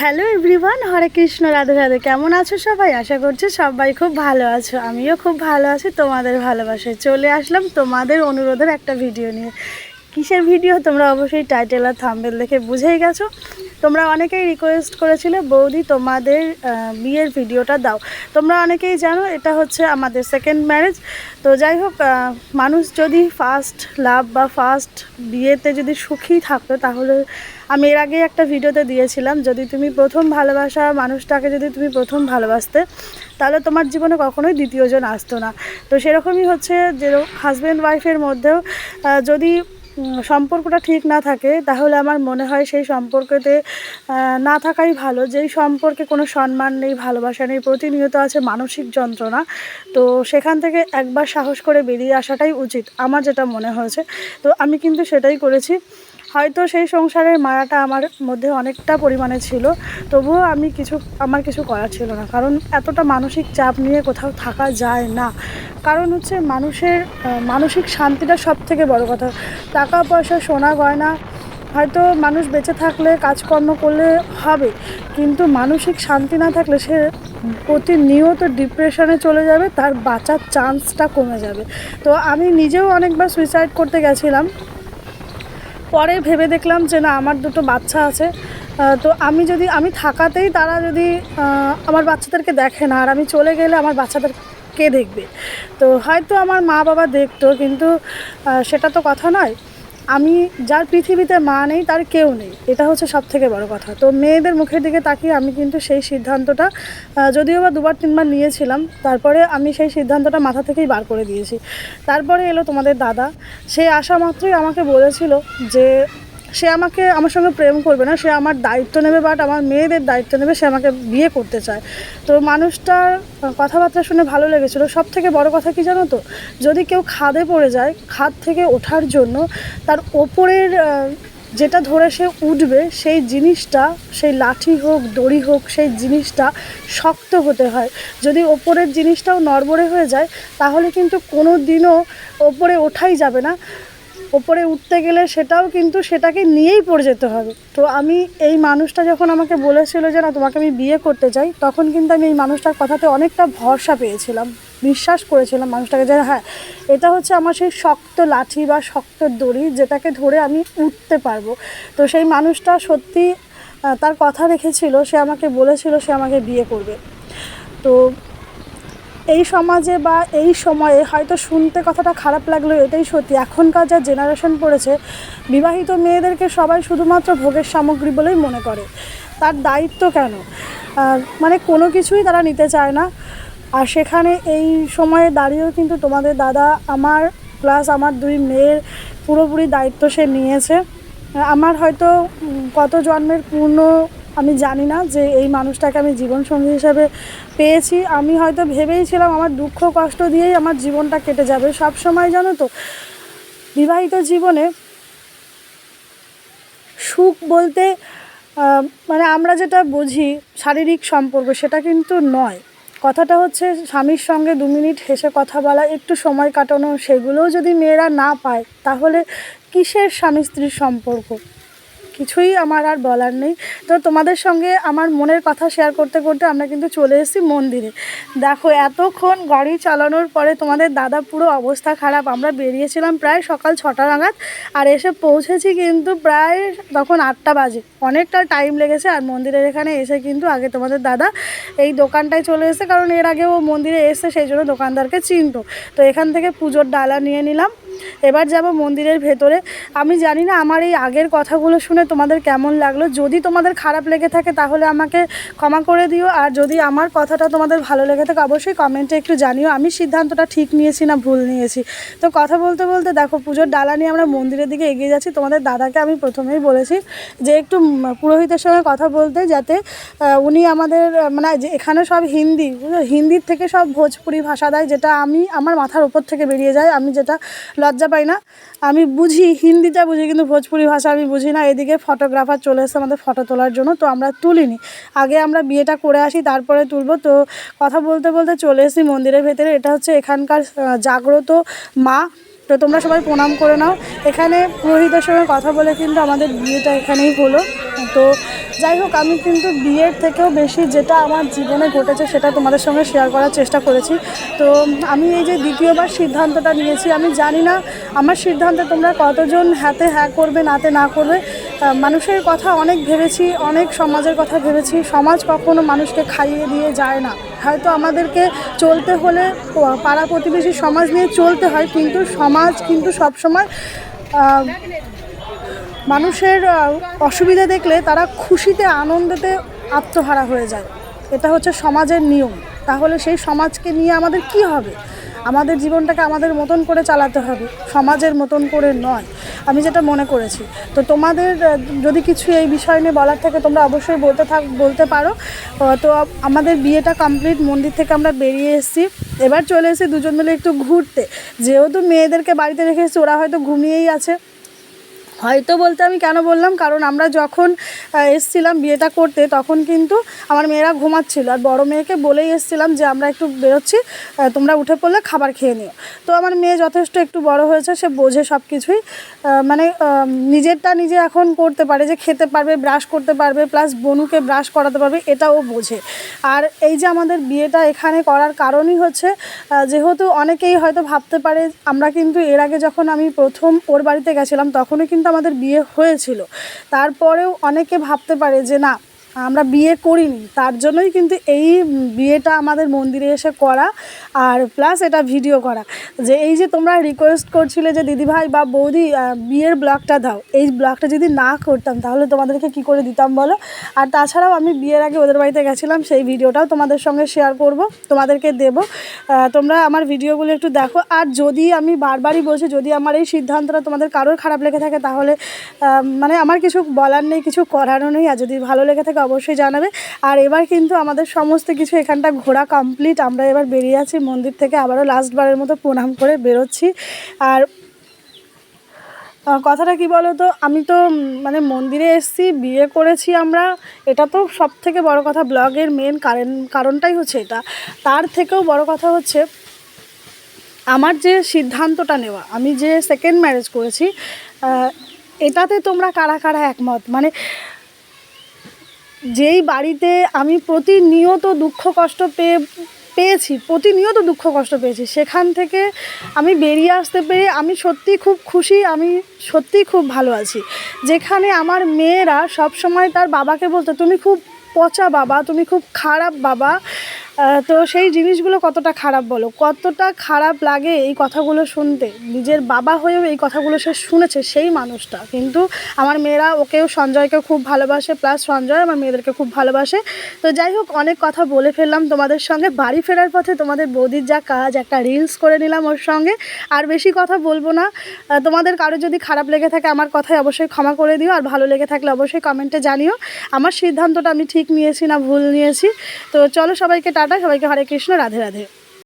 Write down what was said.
Hello everyone Hare Krishna, Radhe Radhe. কেমন আছো সবাই? আশা করছি সবাই খুব ভালো আছো। আমিও খুব ভালো আছি, তোমাদের ভালোবাসায় চলে আসলাম তোমাদের অনুরোধের একটা ভিডিও নিয়ে। কিসের ভিডিও? তোমরা অবশ্যই টাইটেল আর থাম্বেল দেখে বুঝেই গেছো। তোমরা অনেকেই রিকোয়েস্ট করেছিলে, বৌদি, তোমাদের বিয়ের ভিডিওটা দাও। তোমরা অনেকেই জানো, এটা হচ্ছে আমাদের সেকেন্ড ম্যারেজ তো যাই হোক মানুষ যদি ফার্স্ট লাভ বা ফার্স্ট বিয়েতে যদি সুখী থাকতো, তাহলে আমি এর আগে একটা ভিডিওতে দিয়েছিলাম, যদি তুমি প্রথম ভালোবাসা মানুষটাকে যদি তুমি প্রথম ভালোবাসতে, তাহলে তোমার জীবনে কখনোই দ্বিতীয়জন আসতো না। তো সেরকমই হচ্ছে যে হাজব্যান্ড ওয়াইফের মধ্যেও যদি সম্পর্কটা ঠিক না থাকে, তাহলে আমার মনে হয় সেই সম্পর্কতে না থাকাই ভালো। যেই সম্পর্কে কোনো সম্মান নেই, ভালোবাসা নেই, প্রতিনিয়ত আছে মানসিক যন্ত্রণা। তো সেখান থেকে একবার সাহস করে বেরিয়ে আসাটাই উচিত, আমার যেটা মনে হয়েছে। তো আমি কিন্তু সেটাই করেছি। হয়তো সেই সংসারের মারাটা আমার মধ্যে অনেকটা পরিমাণে ছিল। তবুও আমি কিছু, আমার কিছু করার ছিল না। কারণ এতটা মানসিক চাপ নিয়ে কোথাও থাকা যায় না। কারণ হচ্ছে মানুষের মানসিক শান্তিটা সব থেকে বড় কথা। টাকা পয়সা সোনা গয়না, হয়তো মানুষ বেঁচে থাকলে, কাজকর্ম করলে হবে। কিন্তু মানসিক শান্তি না থাকলে সে প্রতিনিয়ত ডিপ্রেশনে চলে যাবে, তার বাঁচার চান্সটা কমে যাবে। তো আমি নিজেও অনেকবার সুইসাইড করতে গেছিলাম। পরে ভেবে দেখলাম যে না, আমার দুটো বাচ্চা আছে। তো আমি যদি, আমি থাকাতেই তারা যদি আমার বাচ্চাদেরকে দেখে না, আর আমি চলে গেলে আমার বাচ্চাদের কে দেখবে? তো হয়তো আমার মা বাবা দেখতো, কিন্তু সেটা তো কথা নয়। আমি যার পৃথিবীতে মা নেই, তার কেউ নেই। এটা হচ্ছে সব থেকে বড় কথা। তো মেয়েদের মুখের দিকে তাকিয়ে আমি কিন্তু সেই সিদ্ধান্তটা যদিও বা দুবার তিনবার নিয়েছিলাম, তারপরে আমি সেই সিদ্ধান্তটা মাথা থেকেই বার করে দিয়েছি। তারপরে এলো তোমাদের দাদা। সে আসা মাত্রই আমাকে বলেছিল যে সে আমাকে আমার সঙ্গে প্রেম করবে না, সে আমার দায়িত্ব নেবে বাট আমার মেয়েদের দায়িত্ব নেবে, সে আমাকে বিয়ে করতে চায়। তো মানুষটার কথাবার্তা শুনে ভালো লেগেছিলো। সব থেকে বড় কথা কি জানো তো? যদি কেউ খাদে পড়ে যায়, খাদ থেকে ওঠার জন্য তার ওপরের যেটা ধরে সে উঠবে, সেই জিনিসটা, সেই লাঠি হোক, দড়ি হোক, সেই জিনিসটা শক্ত হতে হয়। যদি ওপরের জিনিসটাও নড়বড়ে হয়ে যায়, তাহলে কিন্তু কোনো দিনও ওপরে ওঠাই যাবে না। ওপরে উঠতে গেলে সেটাও কিন্তু সেটাকে নিয়েই পড়ে যেতে হবে। তো আমি এই মানুষটা যখন আমাকে বলেছিল যে, না, তোমাকে আমি বিয়ে করতে চাই, তখন কিন্তু আমি এই মানুষটার কথাতে অনেকটা ভরসা পেয়েছিলাম। বিশ্বাস করেছিলাম মানুষটাকে যে হ্যাঁ এটা হচ্ছে আমার সেই শক্ত লাঠি বা শক্ত দড়ি যেটাকে ধরে আমি উঠতে পারব। তো সেই মানুষটা সত্যি তার কথা রেখেছিল, সে আমাকে বলেছিল সে আমাকে বিয়ে করবে। তো এই সমাজে বা এই সময়ে হয়তো শুনতে কথাটা খারাপ লাগল, এটাই সত্যি। এখনকার যা জেনারেশন পড়েছে, বিবাহিত মেয়েদেরকে সবাই শুধুমাত্র ভোগের সামগ্রী বলেই মনে করে। তার দায়িত্ব কেন? মানে কোনো কিছুই তারা নিতে চায় না। আর সেখানে এই সময়ে দাঁড়িয়েও কিন্তু তোমাদের দাদা, আমার প্লাস আমার দুই মেয়ের পুরোপুরি দায়িত্ব সে নিয়েছে। আমার হয়তো কত জন্মের পূর্ণ আমি জানি না যে এই মানুষটাকে আমি জীবনসঙ্গী হিসাবে পেয়েছি। আমি হয়তো ভেবেইছিলাম আমার দুঃখ, কষ্ট দিয়েই আমার জীবনটা কেটে যাবে। সব সময় জানো তো, বিবাহিত জীবনে সুখ বলতে মানে আমরা যেটা বুঝি শারীরিক সম্পর্ক, সেটা কিন্তু নয়। কথাটা হচ্ছে স্বামীর সঙ্গে দু মিনিট হেসে কথা বলা, একটু সময় কাটানো, সেগুলোও যদি মেয়েরা না পায়, তাহলে কিসের স্বামী স্ত্রীর সম্পর্ক? কিছুই আমার আর বলার নেই। তো তোমাদের সঙ্গে আমার মনের কথা শেয়ার করতে করতে আমরা কিন্তু চলে এসেছি মন্দিরে। দেখো, এতক্ষণ গাড়ি চালানোর পরে তোমাদের দাদা পুরো অবস্থা খারাপ। আমরা বেরিয়েছিলাম প্রায় সকাল ছটা নাগাদ আর এসে পৌঁছেছি কিন্তু প্রায় তখন আটটা বাজে। অনেকটা টাইম লেগেছে আর মন্দিরের এখানে এসে কিন্তু আগে তোমাদের দাদা এই দোকানটায় চলে এসে কারণ এর আগে ও মন্দিরে এসে সেই জন্য দোকানদারকে চিনত। তো এখান থেকে পুজোর ডালা নিয়ে নিলাম। এবার যাব মন্দিরের ভেতরে। আমি জানি না আমার এই আগের কথাগুলো শুনে তোমাদের কেমন লাগল। যদি তোমাদের খারাপ লেগে থাকে তাহলে আমাকে ক্ষমা করে দিও। আর যদি আমার কথাটা তোমাদের ভালো লেগে থাকে অবশ্যই কমেন্টে একটু জানিও। আমি সিদ্ধান্তটা ঠিক নিয়েছি না ভুল নিয়েছি? তো কথা বলতে বলতে দেখো, পুজোর ডালা নিয়ে আমরা মন্দিরের দিকে এগিয়ে যাচ্ছি। তোমাদের দাদাকে আমি প্রথমেই বলেছি যে একটু পুরোহিতের সঙ্গে কথা বলতে যাতে উনি আমাদের মানে যে এখানে সব হিন্দি হিন্দির থেকে সব ভোজপুরি ভাষা দেয়, যেটা আমি, আমার মাথার ওপর থেকে বেরিয়ে যায়। আমি যেটা লজ্জা পাই না। আমি বুঝি, হিন্দিটা বুঝি, কিন্তু ভোজপুরি ভাষা আমি বুঝি না। এদিকে ফটোগ্রাফার চলে এসেছে আমাদের ফটো তোলার জন্য, তো আমরা তুলিনি। আগে আমরা বিয়েটা করে আসি, তারপরে তুলবো। তো কথা বলতে বলতে চলে এসেছি মন্দিরের ভেতরে। এটা হচ্ছে এখানকার জাগ্রত মা। তো তোমরা সবাই প্রণাম করে নাও। এখানে পুরোহিতের সঙ্গে কথা বলে কিন্তু আমাদের বিয়েটা এখানেই হলো। তো যাই হোক, আমি কিন্তু বিয়ের থেকেও বেশি যেটা আমার জীবনে ঘটেছে সেটা তোমাদের সঙ্গে শেয়ার করার চেষ্টা করেছি। তো আমি এই যে দ্বিতীয়বার সিদ্ধান্তটা নিয়েছি, আমি জানি না আমার সিদ্ধান্তে তোমরা কতজন হাতে হ্যাঁ করবে, নাতে না করবে। মানুষের কথা অনেক ভেবেছি, অনেক সমাজের কথা ভেবেছি। সমাজ কখনো মানুষকে খাইয়ে দিয়ে যায় না। হয়তো আমাদেরকে চলতে হলে পাড়া প্রতিবেশী সমাজ নিয়ে চলতে হয়, কিন্তু সমাজ কিন্তু সবসময় মানুষের অসুবিধা দেখলে তারা খুশিতে, আনন্দেতে আত্মহারা হয়ে যায়। এটা হচ্ছে সমাজের নিয়ম। তাহলে সেই সমাজকে নিয়ে আমাদের কি হবে? আমাদের জীবনটাকে আমাদের মতন করে চালাতে হবে। সমাজের মতন করে নয়। আমি যেটা মনে করেছি। তো তোমাদের যদি কিছু এই বিষয় নিয়ে বলার থাকে, তোমরা অবশ্যই বলতে থাক, বলতে পারো। তো আমাদের বিয়েটা কমপ্লিট, মন্দির থেকে আমরা বেরিয়ে এসেছি। এবার চলে এসেছি দুজন মিলে একটু ঘুরতে। যেহেতু মেয়েদেরকে বাড়িতে রেখে এসেছি, ওরা হয়তো ঘুমিয়েই আছে। হয়তো বলতে আমি কেন বললাম? কারণ আমরা যখন এসছিলাম বিয়েটা করতে, তখন কিন্তু আমার মেয়েরা ঘুমাচ্ছিল। আর বড় মেয়েকে বলেই এসছিলাম যে, আমরা একটু বেরোচ্ছি তোমরা উঠে পড়লে খাবার খেয়ে নিও। তো আমার মেয়ে যথেষ্ট একটু বড় হয়েছে, সে বোঝে সব কিছুই মানে নিজেরটা নিজে এখন করতে পারে যে, খেতে পারবে ব্রাশ করতে পারবে প্লাস বনুকে ব্রাশ করাতে পারবে এটাও বোঝে। আর এই যে আমাদের বিয়েটা এখানে করার কারণই হচ্ছে যেহেতু অনেকেই হয়তো ভাবতে পারে, আমরা কিন্তু এর আগে যখন আমি প্রথম ওর বাড়িতে গেছিলাম, তখনও কিন্তু আমাদের বিয়ে হয়েছিল। তারপরেও অনেকে ভাবতে পারে যে না আমরা বিয়ে করিনি, তার জন্যই কিন্তু এই বিয়েটা আমাদের মন্দিরে এসে করা আর প্লাস এটা ভিডিও করা। যে এই যে তোমরা রিকোয়েস্ট করছিলে যে দিদিভাই বা বৌদি বিয়ের ব্লগটা দাও, এই ব্লগটা যদি না করতাম তাহলে তোমাদেরকে কি করে দিতাম বলো? আর তাছাড়াও আমি বিয়ের আগে ওদের বাড়িতে গেছিলাম, সেই ভিডিওটাও তোমাদের সঙ্গে শেয়ার করব, তোমাদেরকে দেব। তোমরা আমার ভিডিওগুলো একটু দেখো। আর যদি আমি বারবারই বলছি, যদি আমার এই সিদ্ধান্তটা তোমাদের কারোর খারাপ লেগে থাকে তাহলে মানে আমার কিছু বলার নেই, কিছু করারও নেই, আর যদি ভালো লেগে থাকে অবশ্যই জানাবে। আর এবার কিন্তু আমাদের সমস্ত কিছু এখানটা ঘোরা কমপ্লিট আমরা এবার বেরিয়ে আছি মন্দির থেকে। আবারও লাস্টবারের মতো প্রণাম করে বেরোচ্ছি। আর কথাটা কি বলো তো আমি তো মানে মন্দিরে এসেছি, বিয়ে করেছি আমরা। এটা তো সব থেকে বড় কথা ব্লগের মেন কারণ, কারণটাই হচ্ছে এটা। তার থেকেও বড় কথা হচ্ছে, আমার যে সিদ্ধান্তটা নেওয়া, আমি যে সেকেন্ড ম্যারেজ করেছি এটাতে তোমরা কারা কারা একমত? মানে যেই বাড়িতে আমি প্রতিনিয়ত দুঃখ কষ্ট পেয়ে, পেয়েছি, প্রতিনিয়ত দুঃখ কষ্ট পেয়েছি, সেখান থেকে আমি বেরিয়ে আসতে পেরে আমি সত্যি খুব খুশি, আমি সত্যি খুব ভালো আছি। যেখানে আমার মেয়েরা সবসময় তার বাবাকে বলতো, তুমি খুব পচা বাবা, তুমি খুব খারাপ বাবা। তো সেই জিনিসগুলো কতটা খারাপ বলো? কতটা খারাপ লাগে এই কথাগুলো শুনতে? নিজের বাবা হয়েও এই কথাগুলো সে শুনেছে, সেই মানুষটা। কিন্তু আমার মেয়েরা ওকেও সঞ্জয়কে খুব ভালোবাসে প্লাস সঞ্জয় আমার মেয়েদেরকে খুব ভালোবাসে। তো যাই হোক, অনেক কথা বলে ফেললাম তোমাদের সঙ্গে। বাড়ি ফেরার পথে তোমাদের বৌদির যা কাজ, একটা রিলস করে নিলাম ওর সঙ্গে। আর বেশি কথা বলব না। তোমাদের কারও যদি খারাপ লেগে থাকে আমার কথায় অবশ্যই ক্ষমা করে দিও। আর ভালো লেগে থাকলে অবশ্যই কমেন্টে জানিও। আমার সিদ্ধান্তটা আমি ঠিক নিয়েছি না ভুল নিয়েছি। তো চলো সবাইকে টাটা সবাইকে হরে কৃষ্ণ রাধে রাধে।